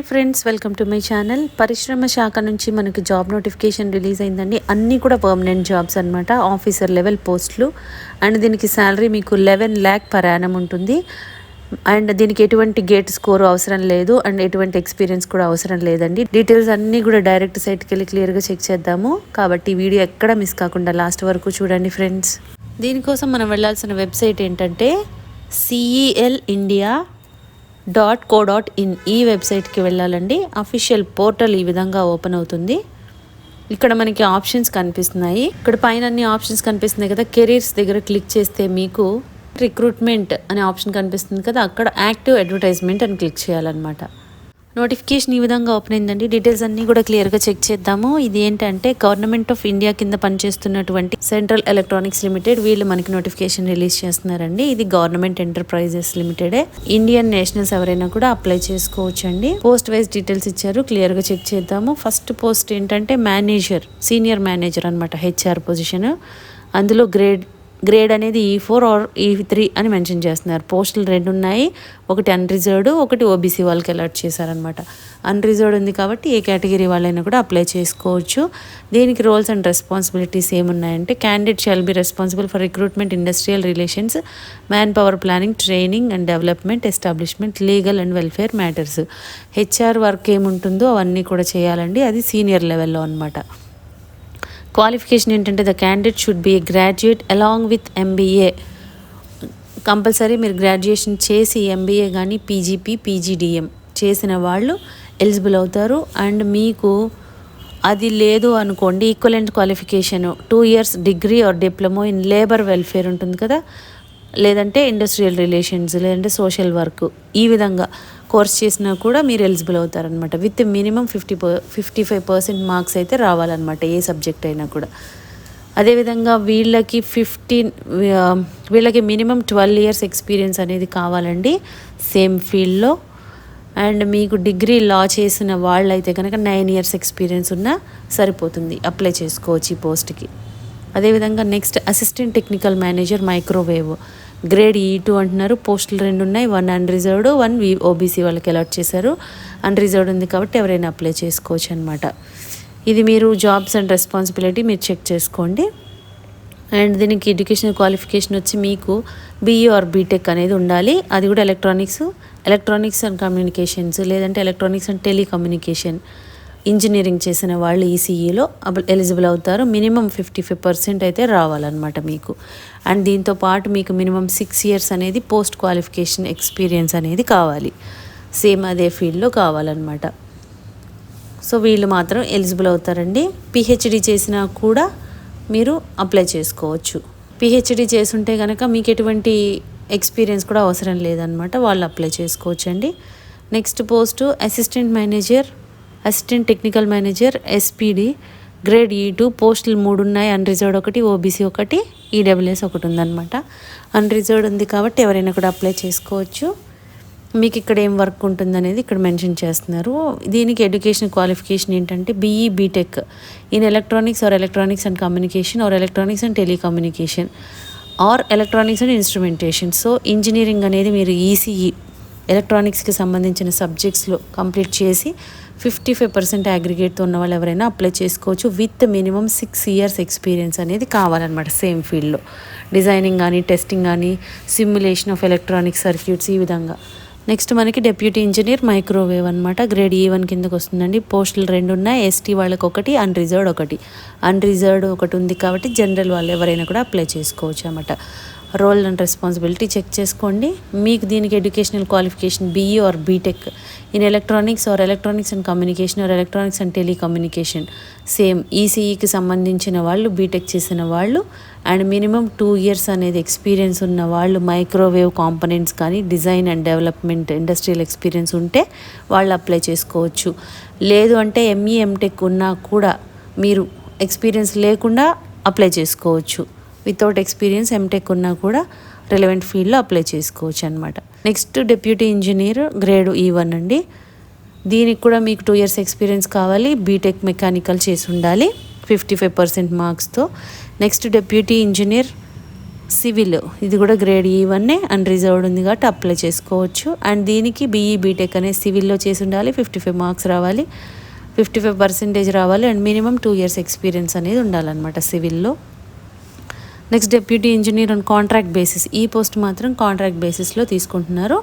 Hi friends welcome to my channel. పరిశ్రమ శాఖ నుంచి మనకి జాబ్ నోటిఫికేషన్ రిలీజ్ అయిందండి. అన్నీ కూడా పర్మనెంట్ జాబ్స్ అనమాట ఆఫీసర్ లెవెల్ పోస్టులు. అండ్ దీనికి శాలరీ మీకు లెవెన్ ల్యాక్ పర్ యానం ఉంటుంది. అండ్ దీనికి ఎటువంటి గేట్ స్కోర్ అవసరం లేదు. అండ్ ఎటువంటి ఎక్స్పీరియన్స్ కూడా అవసరం లేదండి. డీటెయిల్స్ అన్నీ కూడా డైరెక్ట్ సైట్కి వెళ్ళి క్లియర్గా చెక్ చేద్దాము. కాబట్టి వీడియో ఎక్కడ మిస్ కాకుండా లాస్ట్ వరకు చూడండి ఫ్రెండ్స్. దీనికోసం మనం వెళ్ళాల్సిన వెబ్సైట్ ఏంటంటే CEL India dot co dot in ఈ వెబ్సైట్కి వెళ్ళాలండి. అఫీషియల్ పోర్టల్ ఈ విధంగా ఓపెన్ అవుతుంది. ఇక్కడ మనకి ఆప్షన్స్ కనిపిస్తున్నాయి. ఇక్కడ పైన అన్ని ఆప్షన్స్ కనిపిస్తున్నాయి కదా. కెరీర్స్ దగ్గర క్లిక్ చేస్తే మీకు రిక్రూట్మెంట్ అనే ఆప్షన్ కనిపిస్తుంది కదా. అక్కడ యాక్టివ్ అడ్వర్టైజ్మెంట్ అని క్లిక్ చేయాలన్నమాట. నోటిఫికేషన్ ఈ విధంగా ఓపెన్ అయిందండి. డీటెయిల్స్ అన్నీ కూడా క్లియర్గా చెక్ చేద్దాము. ఇది ఏంటంటే గవర్నమెంట్ ఆఫ్ ఇండియా కింద పనిచేస్తున్నటువంటి సెంట్రల్ ఎలక్ట్రానిక్స్ లిమిటెడ్ వీళ్ళు మనకి నోటిఫికేషన్ రిలీజ్ చేస్తున్నారండి. ఇది గవర్నమెంట్ ఎంటర్ప్రైజెస్ లిమిటెడే ఇండియన్ నేషనల్స్ ఎవరైనా కూడా అప్లై చేసుకోవచ్చు అండి పోస్ట్ వైజ్ డీటెయిల్స్ ఇచ్చారు క్లియర్గా చెక్ చేద్దాము. ఫస్ట్ పోస్ట్ ఏంటంటే మేనేజర్ సీనియర్ మేనేజర్ అనమాట హెచ్ఆర్ పొజిషన్ అందులో గ్రేడ్ గ్రేడ్ అనేది E four or E three అని మెన్షన్ చేస్తున్నారు. పోస్టులు రెండు ఉన్నాయి ఒకటి అన్రిజర్వ్డ్ ఒకటి ఓబీసీ వాళ్ళకి అలర్ట్ చేశారనమాట అన్రిజర్వ్డ్ ఉంది కాబట్టి ఏ కేటగిరీ వాళ్ళైనా కూడా అప్లై చేసుకోవచ్చు. దీనికి roles and responsibilities ఏమున్నాయంటే candidate shall be responsible for recruitment industrial relations manpower planning training and development establishment legal and welfare matters HR work ఏముంటుందో అవన్నీ కూడా చేయాలండి. అది సీనియర్ లెవెల్లో అనమాట క్వాలిఫికేషన్ ఏంటంటే the candidate should be a graduate along with MBA compulsory మీరు graduation చేసి ఎంబీఏ కానీ పీజీపీ పీజీడిఎం చేసిన వాళ్ళు ఎలిజిబుల్ అవుతారు. అండ్ మీకు అది లేదు అనుకోండి equivalent qualification two years degree or diploma in labour welfare ఉంటుంది కదా. లేదంటే ఇండస్ట్రియల్ రిలేషన్స్ లేదంటే సోషల్ వర్క్ ఈ విధంగా. కోర్స్ చేసినా కూడా మీరు ఎలిజిబుల్ అవుతారనమాట with minimum fifty per fifty five percent marks అయితే రావాలన్నమాట ఏ సబ్జెక్ట్ అయినా కూడా. అదేవిధంగా వీళ్ళకి ఫిఫ్టీన్ వీళ్ళకి మినిమం ట్వెల్వ్ ఇయర్స్ ఎక్స్పీరియన్స్ అనేది కావాలండి సేమ్ ఫీల్డ్లో అండ్ మీకు డిగ్రీ లా చేసిన వాళ్ళైతే కనుక నైన్ ఇయర్స్ ఎక్స్పీరియన్స్ ఉన్నా సరిపోతుంది అప్లై చేసుకోవచ్చు ఈ పోస్ట్కి అదేవిధంగా next assistant technical manager microwave grade E two అంటున్నారు. పోస్టులు రెండు ఉన్నాయి. వన్ అన్రిజర్వ్డ్ వన్ వి ఓబీసీ వాళ్ళకి అలాట్ చేశారు. అన్రిజర్వ్డ్ ఉంది కాబట్టి ఎవరైనా అప్లై చేసుకోవచ్చు అనమాట ఇది మీరు జాబ్స్ అండ్ రెస్పాన్సిబిలిటీ మీరు చెక్ చేసుకోండి. అండ్ దీనికి ఎడ్యుకేషన్ క్వాలిఫికేషన్ వచ్చి మీకు బీఈ ఆర్ బీటెక్ అనేది ఉండాలి. అది కూడా ఎలక్ట్రానిక్స్ ఎలక్ట్రానిక్స్ అండ్ కమ్యూనికేషన్స్ లేదంటే ఎలక్ట్రానిక్స్ అండ్ టెలికమ్యూనికేషన్ ఇంజనీరింగ్ చేసిన వాళ్ళు ఈసీఈలో ఎలిజిబుల్ అవుతారు. మినిమం ఫిఫ్టీ ఫైవ్ పర్సెంట్ అయితే రావాలన్నమాట మీకు. అండ్ దీంతో పాటు మీకు మినిమం సిక్స్ ఇయర్స్ అనేది పోస్ట్ క్వాలిఫికేషన్ ఎక్స్పీరియన్స్ అనేది కావాలి. సేమ్ అదే ఫీల్డ్లో కావాలన్నమాట. సో వీళ్ళు మాత్రం ఎలిజిబుల్ అవుతారండి. పిహెచ్డి చేసినా కూడా మీరు అప్లై చేసుకోవచ్చు. పిహెచ్డి చేసుంటే కనుక మీకు ఎటువంటి ఎక్స్పీరియన్స్ కూడా అవసరం లేదనమాట వాళ్ళు అప్లై చేసుకోవచ్చండి. Next post assistant manager assistant technical manager SPD grade e E two పోస్టులు మూడు ఉన్నాయి. అన్రిజర్వ్డ్ ఒకటి ఓబీసీ ఒకటి ఈడబ్ల్యూఎస్ ఒకటి ఉందన్నమాట. అన్రిజర్వ్డ్ ఉంది కాబట్టి ఎవరైనా కూడా అప్లై చేసుకోవచ్చు. మీకు ఇక్కడ ఏం వర్క్ ఉంటుందనేది ఇక్కడ మెన్షన్ చేస్తున్నారు. దీనికి ఎడ్యుకేషన్ క్వాలిఫికేషన్ ఏంటంటే BE BTech in electronics or electronics and communication or electronics and telecommunication or electronics and instrumentation so engineering అనేది మీరు ఈసీఈ ఎలక్ట్రానిక్స్కి సంబంధించిన సబ్జెక్ట్స్లో కంప్లీట్ చేసి ఫిఫ్టీ ఫైవ్ పర్సెంట్ అగ్రిగేట్తో ఉన్న వాళ్ళు ఎవరైనా అప్లై చేసుకోవచ్చు. With minimum six years experience అనేది కావాలన్నమాట సేమ్ ఫీల్డ్లో డిజైనింగ్ కానీ టెస్టింగ్ కానీ సిమ్యులేషన్ ఆఫ్ ఎలక్ట్రానిక్ సర్క్యూట్స్ ఈ విధంగా. నెక్స్ట్ మనకి డెప్యూటీ ఇంజనీర్ మైక్రోవేవ్ అనమాట గ్రేడ్ ఈ వన్ కిందకు వస్తుందండి. పోస్టులు రెండు ఉన్నాయి. ఎస్టీ వాళ్ళకి ఒకటి అన్రిజర్వ్డ్ ఒకటి. అన్రిజర్వ్డ్ ఒకటి ఉంది కాబట్టి జనరల్ వాళ్ళు ఎవరైనా కూడా అప్లై చేసుకోవచ్చు అనమాట రోల్ అండ్ రెస్పాన్సిబిలిటీ చెక్ చేసుకోండి. మీకు దీనికి educational qualification BE or BTech in electronics or electronics and communication or electronics and telecommunication same ఈసీఈకి సంబంధించిన వాళ్ళు బీటెక్ చేసిన వాళ్ళు అండ్ మినిమం టూ ఇయర్స్ అనేది ఎక్స్పీరియన్స్ ఉన్న వాళ్ళు మైక్రోవేవ్ కాంపనెంట్స్ కానీ design and development industrial experience ఉంటే వాళ్ళు అప్లై చేసుకోవచ్చు. లేదు అంటే ఎంఈ ఎంటెక్ ఉన్నా కూడా మీరు ఎక్స్పీరియన్స్ లేకుండా అప్లై చేసుకోవచ్చు. వితౌట్ ఎక్స్పీరియన్స్ ఎంటెక్ ఉన్నా కూడా రిలవెంట్ ఫీల్డ్లో అప్లై చేసుకోవచ్చు అనమాట next deputy engineer grade E one అండి. దీనికి కూడా మీకు టూ ఇయర్స్ ఎక్స్పీరియన్స్ కావాలి. బీటెక్ మెకానికల్ చేసి ఉండాలి. ఫిఫ్టీ ఫైవ్ పర్సెంట్ మార్క్స్తో నెక్స్ట్ డెప్యూటీ ఇంజనీర్ సివిల్. ఇది కూడా గ్రేడ్ ఈ వన్నే అండ్ రిజర్వ్డ్ ఉంది కాబట్టి అప్లై చేసుకోవచ్చు. అండ్ దీనికి బీఈ బీటెక్ అనే సివిల్లో చేసి ఉండాలి ఫిఫ్టీ ఫైవ్ మార్క్స్ రావాలి ఫిఫ్టీ ఫైవ్ పర్సెంటేజ్ రావాలి and minimum two years experience అనేది ఉండాలన్నమాట సివిల్లో. Next deputy engineer on contract basis ఈ పోస్ట్ మాత్రం కాంట్రాక్ట్ బేసిస్లో తీసుకుంటున్నారు.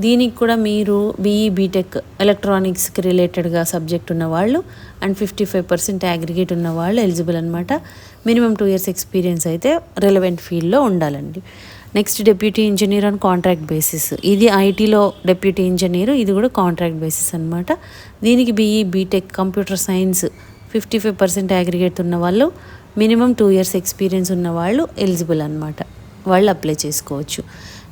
దీనికి కూడా మీరు బీఈ బీటెక్ ఎలక్ట్రానిక్స్కి రిలేటెడ్గా సబ్జెక్ట్ ఉన్నవాళ్ళు and fifty five percent aggregate ఉన్న వాళ్ళు ఎలిజిబుల్ అనమాట మినిమం టూ ఇయర్స్ ఎక్స్పీరియన్స్ అయితే రెలవెంట్ ఫీల్డ్లో ఉండాలండి. Next deputy engineer on contract basis ఇది ఐటీలో డెప్యూటీ ఇంజనీర్ ఇది కూడా కాంట్రాక్ట్ బేసిస్ అనమాట దీనికి BE BTech computer science fifty five percent aggregate ఉన్న వాళ్ళు మినిమం టూ ఇయర్స్ ఎక్స్పీరియన్స్ ఉన్న వాళ్ళు ఎలిజిబుల్ అనమాట వాళ్ళు అప్లై చేసుకోవచ్చు.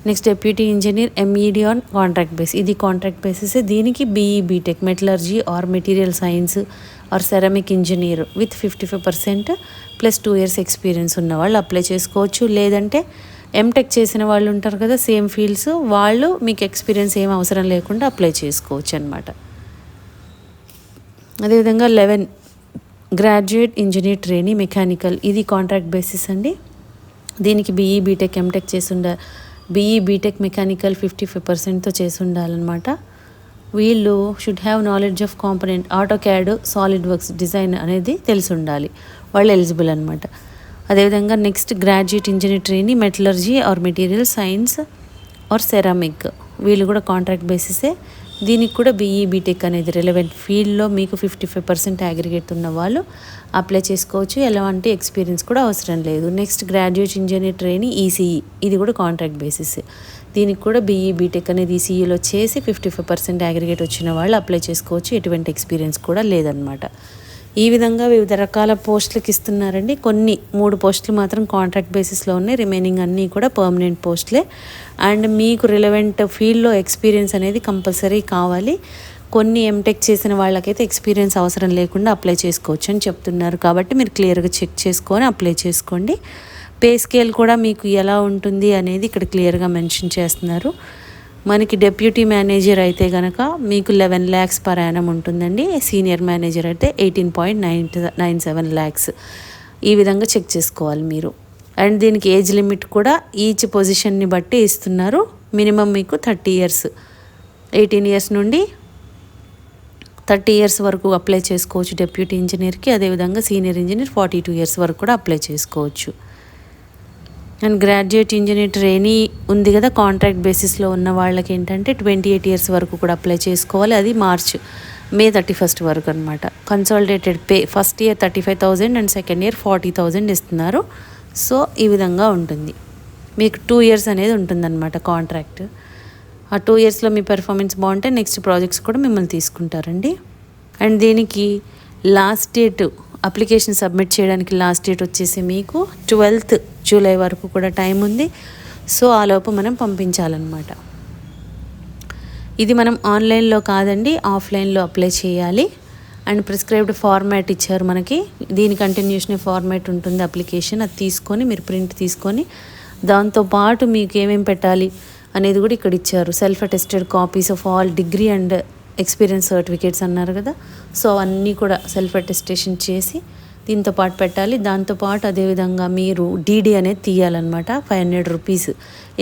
Next deputy engineer MED on contract base ఇది కాంట్రాక్ట్ బేసిస్ దీనికి BE BTech metallurgy or material science or ceramic engineer with fifty five percent plus two years experience ఉన్న వాళ్ళు apply చేసుకోవచ్చు. లేదంటే ఎంటెక్ చేసిన వాళ్ళు ఉంటారు కదా సేమ్ ఫీల్డ్స్ వాళ్ళు మీకు ఎక్స్పీరియన్స్ ఏం అవసరం లేకుండా అప్లై చేసుకోవచ్చు అనమాట అదేవిధంగా eleven graduate engineer trainee mechanical ఇది కాంట్రాక్ట్ బేసిస్ అండి. దీనికి బీఈ బీటెక్ ఎంటెక్ చేసి ఉండ BE BTech mechanical fifty five పర్సెంట్తో చేసి ఉండాలన్నమాట వీళ్ళు should have knowledge of component AutoCAD SolidWorks design అనేది తెలిసి ఉండాలి వాళ్ళు ఎలిజిబుల్ అనమాట అదేవిధంగా next graduate engineer trainee metallurgy or material science or ceramic వీళ్ళు కూడా కాంట్రాక్ట్ బేసిసే దీనికి కూడా బీఈ బీటెక్ అనేది రిలవెంట్ ఫీల్డ్లో మీకు ఫిఫ్టీ ఫైవ్ పర్సెంట్ అగ్రిగేట్ ఉన్న వాళ్ళు అప్లై చేసుకోవచ్చు. ఎలాంటి ఎక్స్పీరియన్స్ కూడా అవసరం లేదు. Next graduate engineer training ECE ఇది కూడా కాంట్రాక్ట్ బేసిస్ దీనికి కూడా బీఈ బీటెక్ అనేది ఈసీఈలో చేసి ఫిఫ్టీ ఫైవ్ పర్సెంట్ అగ్రిగేట్ వచ్చిన వాళ్ళు అప్లై చేసుకోవచ్చు. ఎటువంటి ఎక్స్పీరియన్స్ కూడా లేదనమాట ఈ విధంగా వివిధ రకాల పోస్టులకు ఇస్తున్నారండి. కొన్ని మూడు పోస్టులు మాత్రం కాంట్రాక్ట్ బేసిస్లో ఉన్నాయి. రిమైనింగ్ అన్నీ కూడా పర్మనెంట్ పోస్టులే. అండ్ మీకు రిలవెంట్ ఫీల్డ్లో ఎక్స్పీరియన్స్ అనేది కంపల్సరీ కావాలి. కొన్ని ఎంటెక్ చేసిన వాళ్ళకైతే ఎక్స్పీరియన్స్ అవసరం లేకుండా అప్లై చేసుకోవచ్చు అని చెప్తున్నారు. కాబట్టి మీరు క్లియర్గా చెక్ చేసుకొని అప్లై చేసుకోండి. పే స్కేల్ కూడా మీకు ఎలా ఉంటుంది అనేది ఇక్కడ క్లియర్గా మెన్షన్ చేస్తున్నారు. మనకి డెప్యూటీ మేనేజర్ అయితే కనుక మీకు లెవెన్ ల్యాక్స్ పర్ యానం ఉంటుందండి. సీనియర్ మేనేజర్ అయితే eighteen point nine nine seven lakhs. ఈ విధంగా చెక్ చేసుకోవాలి మీరు. అండ్ దీనికి ఏజ్ లిమిట్ కూడా ఈచ్ పొజిషన్ని బట్టి ఇస్తున్నారు. మినిమం మీకు థర్టీ ఇయర్స్. ఎయిటీన్ ఇయర్స్ నుండి థర్టీ ఇయర్స్ వరకు అప్లై చేసుకోవచ్చు డెప్యూటీ ఇంజనీర్కి. అదేవిధంగా senior engineer forty two years వరకు కూడా అప్లై చేసుకోవచ్చు. అండ్ గ్రాడ్యుయేట్ ఇంజనీర్ ట్రైనీ ఉంది కదా కాంట్రాక్ట్ బేసిస్లో ఉన్న వాళ్ళకి ఏంటంటే ట్వంటీ ఎయిట్ ఇయర్స్ వరకు కూడా అప్లై చేసుకోవాలి. అది మార్చ్ మే థర్టీ ఫస్ట్ వరకు అనమాట consolidated pay first year thirty five thousand and second year forty thousand ఇస్తున్నారు. సో ఈ విధంగా ఉంటుంది. మీకు టూ ఇయర్స్ అనేది ఉంటుందన్నమాట కాంట్రాక్ట్ ఆ టూ ఇయర్స్లో మీ పెర్ఫార్మెన్స్ బాగుంటే నెక్స్ట్ ప్రాజెక్ట్స్ కూడా మిమ్మల్ని తీసుకుంటారండి. అండ్ దీనికి లాస్ట్ డేట్ అప్లికేషన్ సబ్మిట్ చేయడానికి లాస్ట్ డేట్ వచ్చేసి మీకు ట్వెల్త్ జూలై వరకు కూడా టైం ఉంది. సో ఆ లోపు మనం పంపించాలన్నమాట. ఇది మనం ఆన్లైన్లో కాదండి ఆఫ్లైన్లో అప్లై చేయాలి. అండ్ ప్రిస్క్రైబ్డ్ ఫార్మాట్ ఇచ్చారు మనకి. దీని కంటిన్యూషన్ ఫార్మాట్ ఉంటుంది అప్లికేషన్. అది తీసుకొని మీరు ప్రింట్ తీసుకొని దాంతోపాటు మీకు ఏమేమి పెట్టాలి అనేది కూడా ఇక్కడ ఇచ్చారు. Self attested copies of all degree and experience certificates అన్నారు కదా. సో అవన్నీ కూడా సెల్ఫ్ అటెస్టేషన్ చేసి దీంతో పాటు పెట్టాలి. దాంతోపాటు అదేవిధంగా మీరు డీడీ అనేది తీయాలన్నమాట. Five hundred rupees.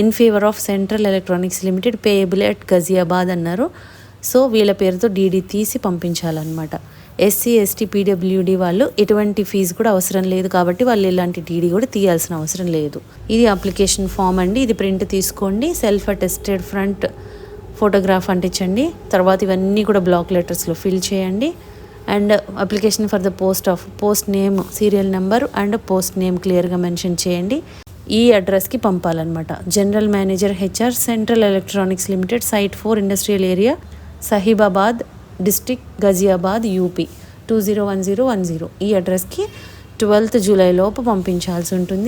In favour of central electronics limited payable at Ghaziabad అన్నారు. సో వీళ్ళ పేరుతో డీడీ తీసి పంపించాలన్నమాట. ఎస్సీ ఎస్టీ పీడబ్ల్యూడి వాళ్ళు ఎటువంటి ఫీజు కూడా అవసరం లేదు కాబట్టి వాళ్ళు ఇలాంటి డీడీ కూడా తీయాల్సిన అవసరం లేదు. ఇది అప్లికేషన్ ఫామ్ అండి. ఇది ప్రింట్ తీసుకోండి. సెల్ఫ్ అటెస్టెడ్ ఫ్రంట్ ఫోటోగ్రాఫ్ అంటించండి. తర్వాత ఇవన్నీ కూడా బ్లాక్ లెటర్స్లో ఫిల్ చేయండి. And application for the post of post name serial number and post name క్లియర్గా మెన్షన్ చేయండి. ఈ అడ్రస్కి పంపాలన్నమాట. General manager HR central electronics limited site four industrial area Sahibabad district Ghaziabad UP. Two zero one zero one zero. ఈ అడ్రస్కి twelfth July లోపు పంపించాల్సి ఉంటుంది.